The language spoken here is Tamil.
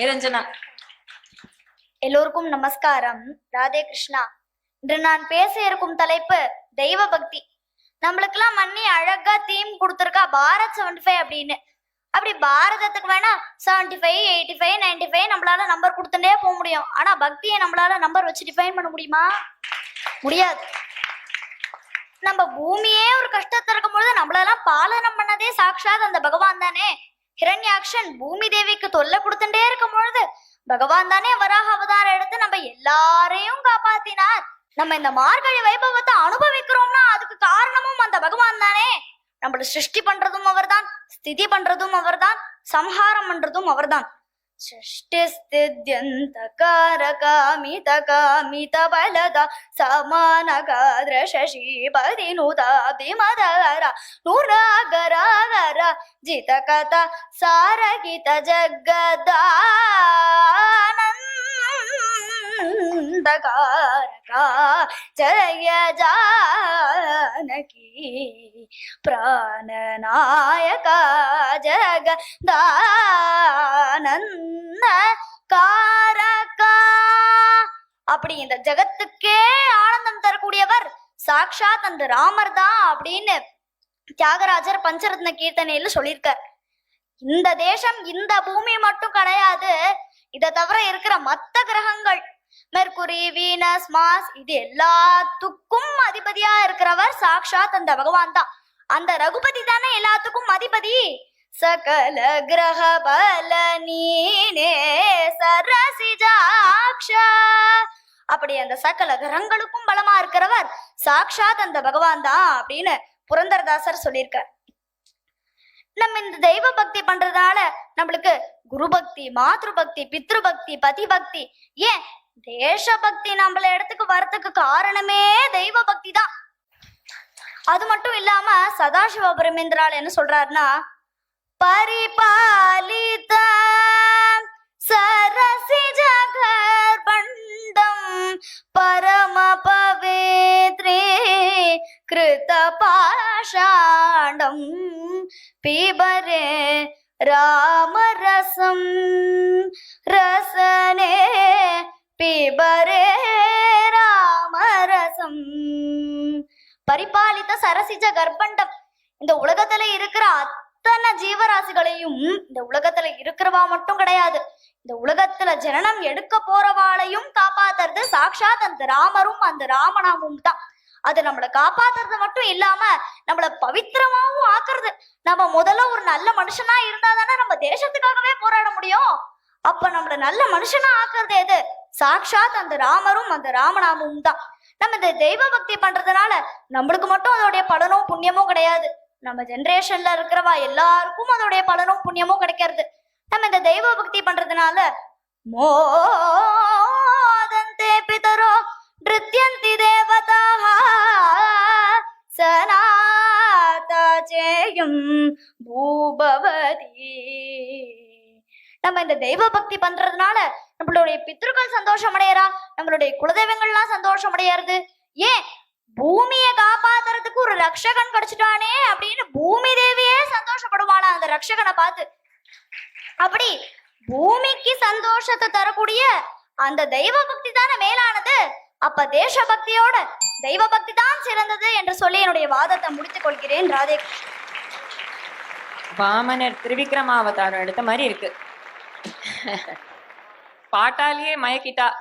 நிரஞ்சனா எல்லோருக்கும் நமஸ்காரம். ராதே கிருஷ்ணா. இன்று நான் பேச இருக்கும் தலைப்பு தெய்வ பக்தி நம்மளுக்கெல்லாம் மண்ணி அழகா தீம் கொடுத்துருக்கா பாரத் செவன்டி ஃபைவ் அப்படின்னு. அப்படி பாரதத்துக்கு வேணா seventy five eighty five ninety five நம்மளால நம்பர் கொடுத்துட்டே போக முடியும். ஆனா பக்தியை நம்மளால நம்பர் வச்சு டிஃபைன் பண்ண முடியுமா? முடியாது. நம்ம பூமியே ஒரு கஷ்டத்துல இருக்கும் பொழுது நம்மளெல்லாம் பாலனம் பண்ணதே சாட்சாத் அந்த பகவான் தானே. ஹிரண்யாக்ஷன் பூமி தேவிக்கு தொல்லை கொடுத்துட்டே இருக்கும் பொழுது பகவான் தானே வராக அவதாரம் எடுத்து நம்ம எல்லாரையும் காப்பாத்தினார். நம்ம இந்த மார்கழி வைபவத்தை அனுபவிக்கிறோம்னா அதுக்கு காரணமும் அந்த பகவான் தானே. நம்மள சிருஷ்டி பண்றதும் அவர்தான் ஸ்திதி பண்றதும் அவர்தான் சம்ஹாரம் பண்றதும் அவர்தான். ಸೃಷ್ಟಿಸ್ಥಿತ್ಯಂತಕಾರಕಾಮಿತಕಾಮಿತ ಬಲದ ಸಮಾನಗಾದ್ರ ಶಶೀಪದಿ ನುತಾಭಿಮದರ ನೂರಾಗರಾಗರ ಜಿತಕಥ ಸಾರಗಿತ ಜಗದಾನಂದಕಾರ जय जानकी। प्राणनायक जगदानन्द காரகா அப்படி இந்த ஜகத்துக்கே ஆனந்தம் தரக்கூடியவர் சாக்ஷாத் அந்த ராமர் தான் அப்படின்னு தியாகராஜர் பஞ்சரத்ன கீர்த்தனையில சொல்லியிருக்கார். இந்த தேசம் இந்த பூமி மட்டும் கிடையாது இதை தவிர இருக்கிற மத்த கிரகங்கள் மெர்குரி வீனஸ் மாஸ். இது எல்லாத்துக்கும் அதிபதியா இருக்கிறவர் சாக்ஷாத் அந்த பகவான் தான். அந்த ரகுபதி தானே எல்லாத்துக்கும் அதிபதி? சகல கிரக பல நீனே சரசிஜாக்ஷ அப்படி அந்த சகல கிரகங்களுக்கும் பலமா இருக்கிறவர் சாக்ஷாத் அந்த பகவான் தான் அப்படின்னு புரந்தரதாசர் சொல்லியிருக்கார். நம்ம இந்த தெய்வ பக்தி பண்றதால நம்மளுக்கு குரு பக்தி மாத்ரு பக்தி பித்ரு பக்தி பதி பக்தி ஏன் தேசபக்தி நம்மள இடத்துக்கு வரத்துக்கு காரணமே தெய்வ பக்தி தான் அது மட்டும் இல்லாம சதாசிவ பிரமேந்திரால் என்ன சொல்றாருன்னா பரிபாலித சரசி ஜகர்பண்டம் பரம பவித்ரே கிருத பாஷாண்டம் பீபரே ராமரசம் ரசனே பரிபாலித்த சரசிஜ கர்ப்பண்டம். இந்த உலகத்துல இருக்கிற அத்தனை ஜீவராசிகளையும் இந்த உலகத்துல இருக்கிறவா மட்டும் கிடையாது. இந்த உலகத்துல ஜனனம் எடுக்க போறவாளையும் காப்பாத்துறது சாக்ஷாத் அந்த ராமரும் அந்த ராமநாமும் தான். அது நம்மள காப்பாத்துறது மட்டும் இல்லாம நம்மள பவித்திரமாவும் ஆக்குறது. நம்ம முதல்ல ஒரு நல்ல மனுஷனா இருந்தா தானே நம்ம தேசத்துக்காகவே போராட முடியும். அப்ப நம்மள நல்ல மனுஷனா ஆக்குறது எது? சாக்ஷாத் அந்த ராமரும் அந்த ராமநாமும் தான். நம்ம இந்த தெய்வ பக்தி பண்றதுனால நம்மளுக்கு மட்டும் அதோடைய பலனும் புண்ணியமும் கிடையாது. நம்ம ஜென்ரேஷன்ல இருக்கிறவா எல்லாருக்கும் அதோடைய பலனும் புண்ணியமும் கிடைக்கிறது. நம்ம இந்த தெய்வ பக்தி பண்றதுனால மோதந்தே பிதரோ நிருத்யந்தி தேவதா சனாதேயம் பூபவதி. நம்ம இந்த தெய்வ பக்தி பண்றதுனால நம்மளுடைய பித்ருக்கள் சந்தோஷம் அடையறா நம்மளுடைய குலதெய்வங்கள்லாம் சந்தோஷம் அடையறது ஏன் பூமியை காப்பாத்துறதுக்கு ஒரு ரக்ஷகன் கிடைச்சிட்டானே அப்படின்னு பூமி தேவியே சந்தோஷப்படுவாளா அந்த ரக்ஷகனை பார்த்து? அப்படி பூமிக்கு சந்தோஷத்தை தரக்கூடிய அந்த தெய்வ பக்தி தானே மேலானது? அப்ப தேச பக்தியோட தெய்வ பக்தி தான் சிறந்தது என்று சொல்லி என்னுடைய வாதத்தை முடித்துக் கொள்கிறேன் ராதே வாமனர் திருவிக்ரமாவதாரம் எடுத்த மாதிரி இருக்கு. පාටාලියේ මය කිටා